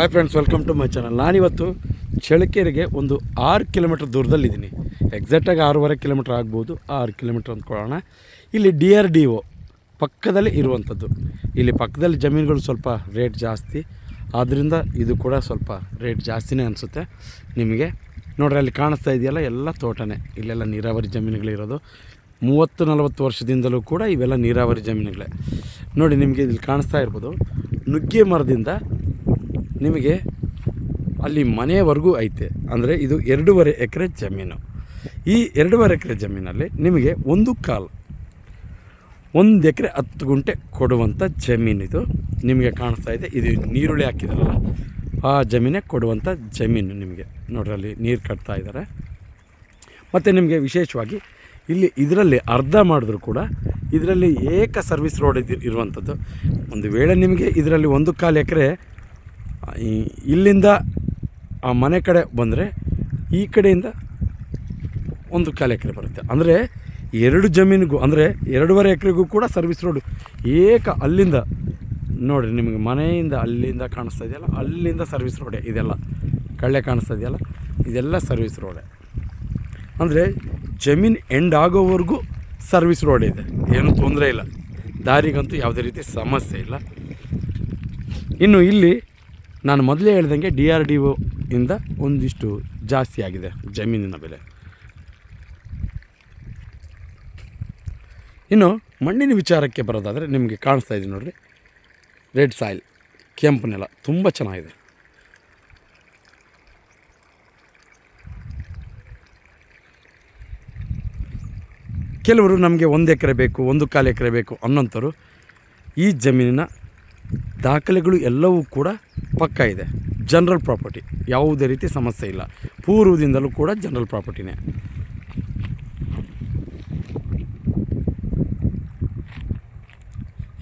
Hi friends welcome to my channel ನಾನಿವತ್ತು ಚಳ್ಳಕೆರೆಗೆ ಒಂದು ಆರು ಕಿಲೋಮೀಟ್ರ್ ದೂರದಲ್ಲಿದ್ದೀನಿ. ಎಕ್ಸಾಕ್ಟಾಗಿ ಆರೂವರೆ ಕಿಲೋಮೀಟ್ರ್ ಆಗ್ಬೋದು. ಆರು ಕಿಲೋಮೀಟ್ರ್ ಅಂದ್ಕೊಳ್ಳೋಣ. ಇಲ್ಲಿ ಡಿ ಆರ್ ಡಿ ಒ ಪಕ್ಕದಲ್ಲಿ ಇರುವಂಥದ್ದು. ಇಲ್ಲಿ ಪಕ್ಕದಲ್ಲಿ ಜಮೀನುಗಳು ಸ್ವಲ್ಪ ರೇಟ್ ಜಾಸ್ತಿ. ಆದ್ದರಿಂದ ಇದು ಕೂಡ ಸ್ವಲ್ಪ ರೇಟ್ ಜಾಸ್ತಿನೇ ಅನಿಸುತ್ತೆ. ನಿಮಗೆ ನೋಡ್ರಿ, ಅಲ್ಲಿ ಕಾಣಿಸ್ತಾ ಇದೆಯಲ್ಲ? ಎಲ್ಲ ತೋಟನೇ. ಇಲ್ಲೆಲ್ಲ ನೀರಾವರಿ ಜಮೀನುಗಳಿರೋದು ಮೂವತ್ತು, ನಲವತ್ತು ವರ್ಷದಿಂದಲೂ ಕೂಡ ಇವೆಲ್ಲ ನೀರಾವರಿ ಜಮೀನುಗಳೇ. ನೋಡಿ, ನಿಮಗೆ ಇಲ್ಲಿ ಕಾಣಿಸ್ತಾ ಇರ್ಬೋದು. ನುಗ್ಗೆ ಮರದಿಂದ ನಿಮಗೆ ಅಲ್ಲಿ ಮನೆಯವರೆಗೂ ಐತೆ. ಅಂದರೆ ಇದು ಎರಡೂವರೆ ಎಕರೆ ಜಮೀನು. ಈ ಎರಡೂವರೆ ಎಕರೆ ಜಮೀನಲ್ಲಿ ನಿಮಗೆ ಒಂದು ಕಾಲು, ಒಂದು ಎಕರೆ ಹತ್ತು ಗುಂಟೆ ಕೊಡುವಂಥ ಜಮೀನಿದು ನಿಮಗೆ ಕಾಣಿಸ್ತಾ ಇದೆ. ಇದು ನೀರುಳ್ಳಿ ಹಾಕಿದಾರಲ್ಲ, ಆ ಜಮೀನೇ ಕೊಡುವಂಥ ಜಮೀನು ನಿಮಗೆ. ನೋಡ್ರಿ, ಅಲ್ಲಿ ನೀರು ಕಟ್ತಾ ಇದ್ದಾರೆ ಮತ್ತು ನಿಮಗೆ ವಿಶೇಷವಾಗಿ ಇಲ್ಲಿ ಇದರಲ್ಲಿ ಅರ್ಧ ಮಾಡಿದ್ರು ಕೂಡ ಇದರಲ್ಲಿ ಏಕ ಸರ್ವಿಸ್ ರೋಡ್ ಇರುವಂಥದ್ದು ಒಂದು ವೇಳೆ ನಿಮಗೆ ಇದರಲ್ಲಿ ಒಂದು ಕಾಲು ಎಕರೆ ಇಲ್ಲಿಂದ ಆ ಮನೆ ಕಡೆ ಬಂದರೆ ಈ ಕಡೆಯಿಂದ ಒಂದು ಕಾಲು ಎಕರೆ ಬರುತ್ತೆ. ಅಂದರೆ ಎರಡು ಜಮೀನಿಗೂ, ಅಂದರೆ ಎರಡೂವರೆ ಎಕರೆಗೂ ಕೂಡ ಸರ್ವಿಸ್ ರೋಡು ಏಕ ಅಲ್ಲಿಂದ, ನೋಡಿರಿ ನಿಮಗೆ ಮನೆಯಿಂದ ಅಲ್ಲಿಂದ ಕಾಣಿಸ್ತಾ ಇದೆಯಲ್ಲ, ಅಲ್ಲಿಂದ ಸರ್ವಿಸ್ ರೋಡೇ ಇದೆಲ್ಲ. ಕಳ್ಳೆ ಕಾಣಿಸ್ತಾ ಇದೆಯಲ್ಲ, ಇದೆಲ್ಲ ಸರ್ವಿಸ್ ರೋಡೇ ಅಂದರೆ ಜಮೀನು ಎಂಡ್ ಆಗೋವರೆಗೂ ಸರ್ವಿಸ್ ರೋಡ್ ಇದೆ. ಏನೂ ತೊಂದರೆ ಇಲ್ಲ. ದಾರಿಗಂತೂ ಯಾವುದೇ ರೀತಿ ಸಮಸ್ಯೆ ಇಲ್ಲ. ಇನ್ನು ಇಲ್ಲಿ ನಾನು ಮೊದಲೇ ಹೇಳ್ದಂಗೆ ಡಿ ಆರ್ ಡಿ ಇಂದ ಒಂದಿಷ್ಟು ಜಾಸ್ತಿ ಆಗಿದೆ ಜಮೀನಿನ ಬೆಲೆ. ಇನ್ನು ಮಣ್ಣಿನ ವಿಚಾರಕ್ಕೆ ಬರೋದಾದರೆ ನಿಮಗೆ ಕಾಣಿಸ್ತಾ ಇದೆ ನೋಡಿರಿ. ರೆಡ್ ಸಾಯಿಲ್, ಕೆಂಪು ನೆಲ ತುಂಬ ಚೆನ್ನಾಗಿದೆ. ಕೆಲವರು ನಮಗೆ ಒಂದು ಎಕರೆ ಬೇಕು, ಒಂದು ಕಾಲು ಎಕರೆ ಬೇಕು ಅನ್ನೋಂಥವ್ರು ಈ ಜಮೀನಿನ ದಾಖಲೆಗಳು ಎಲ್ಲವೂ ಕೂಡ ಪಕ್ಕ ಇದೆ. ಜನರಲ್ ಪ್ರಾಪರ್ಟಿ ಯಾವುದೇ ರೀತಿ ಸಮಸ್ಯೆ ಇಲ್ಲ. ಪೂರ್ವದಿಂದಲೂ ಕೂಡ ಜನರಲ್ ಪ್ರಾಪರ್ಟಿನೇ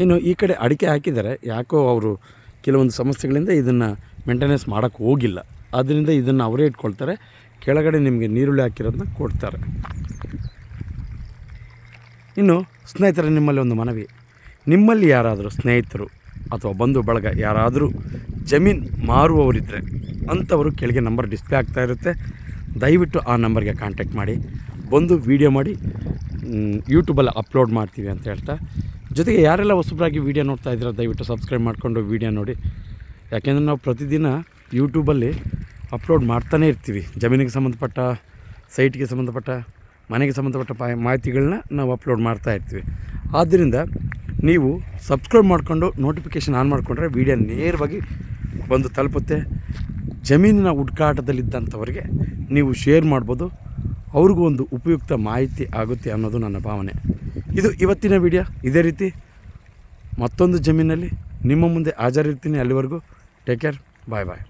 ಇನ್ನು ಈ ಕಡೆ ಅಡಿಕೆ ಹಾಕಿದ್ದಾರೆ. ಯಾಕೋ ಅವರು ಕೆಲವೊಂದು ಸಮಸ್ಯೆಗಳಿಂದ ಇದನ್ನು ಮೇಂಟೆನೆನ್ಸ್ ಮಾಡೋಕ್ಕೆ ಹೋಗಿಲ್ಲ. ಆದ್ದರಿಂದ ಇದನ್ನು ಅವರೇ ಇಟ್ಕೊಳ್ತಾರೆ. ಕೆಳಗಡೆ ನಿಮಗೆ ನೀರುಳ್ಳಿ ಹಾಕಿರೋದನ್ನ ಕೊಡ್ತಾರೆ. ಇನ್ನು ಸ್ನೇಹಿತರೆ, ನಿಮ್ಮಲ್ಲಿ ಒಂದು ಮನವಿ. ನಿಮ್ಮಲ್ಲಿ ಯಾರಾದರೂ ಸ್ನೇಹಿತರು ಅಥವಾ ಬಂಧು ಬಳಗ ಯಾರಾದರೂ ಜಮೀನು ಮಾರುವವರಿದ್ದರೆ ಅಂಥವರು ಕೆಳಗೆ ನಂಬರ್ ಡಿಸ್ಪ್ಲೇ ಆಗ್ತಾ ಇರುತ್ತೆ. ದಯವಿಟ್ಟು ಆ ನಂಬರ್ಗೆ ಕಾಂಟ್ಯಾಕ್ಟ್ ಮಾಡಿ. ಬಂದು ವೀಡಿಯೋ ಮಾಡಿ. ಯೂಟ್ಯೂಬಲ್ಲಿ ಅಪ್ಲೋಡ್ ಮಾಡ್ತೀವಿ ಅಂತ ಹೇಳ್ತಾ. ಜೊತೆಗೆ ಯಾರೆಲ್ಲ ಹೊಸಬರಾಗಿ ವೀಡಿಯೋ ನೋಡ್ತಾ ಇದ್ದೀರಾ, ದಯವಿಟ್ಟು ಸಬ್ಸ್ಕ್ರೈಬ್ ಮಾಡಿಕೊಂಡು ವೀಡಿಯೋ ನೋಡಿ. ಯಾಕೆಂದರೆ ನಾವು ಪ್ರತಿದಿನ ಯೂಟ್ಯೂಬಲ್ಲಿ ಅಪ್ಲೋಡ್ ಮಾಡ್ತಾನೇ ಇರ್ತೀವಿ. ಜಮೀನಿಗೆ ಸಂಬಂಧಪಟ್ಟ, ಸೈಟ್ಗೆ ಸಂಬಂಧಪಟ್ಟ, ಮನೆಗೆ ಸಂಬಂಧಪಟ್ಟ ಮಾಹಿತಿಗಳನ್ನ ನಾವು ಅಪ್ಲೋಡ್ ಮಾಡ್ತಾ ಇರ್ತೀವಿ. ಆದ್ದರಿಂದ ನೀವು ಸಬ್ಸ್ಕ್ರೈಬ್ ಮಾಡಿಕೊಂಡು ನೋಟಿಫಿಕೇಷನ್ ಆನ್ ಮಾಡಿಕೊಂಡ್ರೆ ವೀಡಿಯೋ ನೇರವಾಗಿ ಬಂದು ತಲುಪುತ್ತೆ. ಜಮೀನಿನ ಹುಡ್ಕಾಟದಲ್ಲಿದ್ದಂಥವ್ರಿಗೆ ನೀವು ಶೇರ್ ಮಾಡ್ಬೋದು. ಅವ್ರಿಗೂ ಒಂದು ಉಪಯುಕ್ತ ಮಾಹಿತಿ ಆಗುತ್ತೆ ಅನ್ನೋದು ನನ್ನ ಭಾವನೆ. ಇದು ಇವತ್ತಿನ ವಿಡಿಯೋ ಇದೇ ರೀತಿ ಮತ್ತೊಂದು ಜಮೀನಲ್ಲಿ ನಿಮ್ಮ ಮುಂದೆ ಹಾಜರಿರ್ತೀನಿ ಅಲ್ಲಿವರೆಗೂ. ಟೇಕ್ ಕೇರ್ ಬಾಯ್ ಬಾಯ್